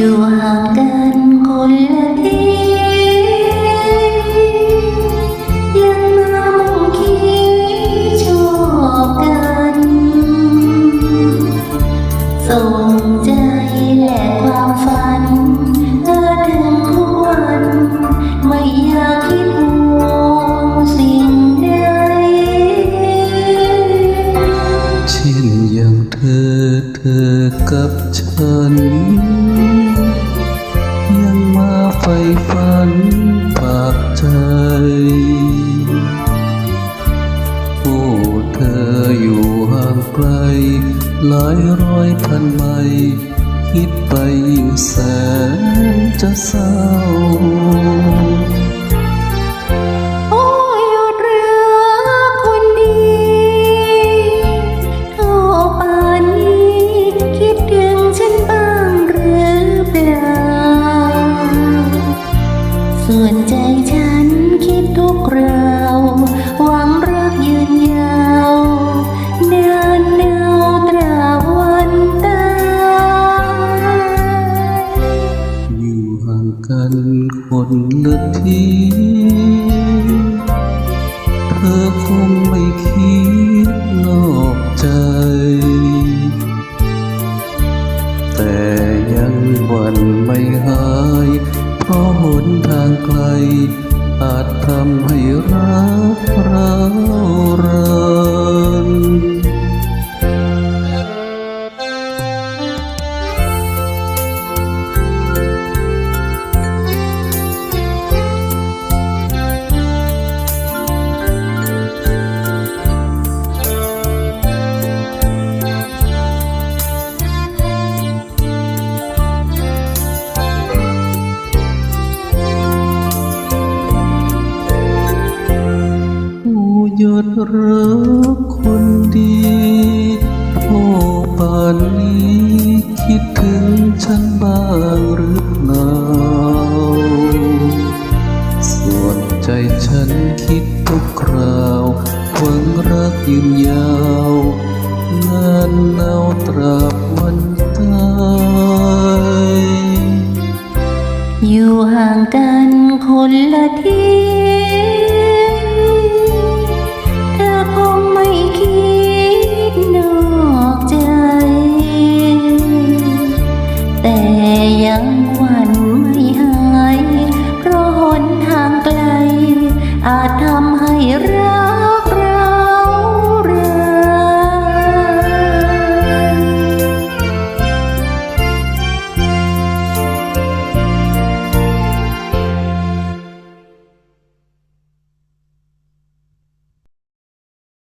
อยู่หากันคนละทียังมามุ่งคิดชบกันส่งใจและความฝันเธถึงควรไม่อยากคิดห่วสิ่งใดเช่นอย่างเธอเธอกับฉัน ไปฝันฝากใจ ผู้เธออยู่ห่างไกล หลายร้อยพันไมล์คิดไปยิ่แสนจะเศร้า ส่วนใจฉันคิดทุกคราวหวังรักยืนยาวนานนาวตราวันตายอยู่ห่างกันคนละทีเธอคงไม่คิดนอกใจ แต่ยังหวันไม่หาย เพราะหนทางไกล อาจทำให้รักเราเริน หยดรักคนดีโทรป่านนี้คิดถึงฉันบ้างหรือเปล่า ส่วนใจฉันคิดทุกคราวหวังรักยืนยาวนานนาวตราบวันตายอยู่ห่างกันคนละที่ at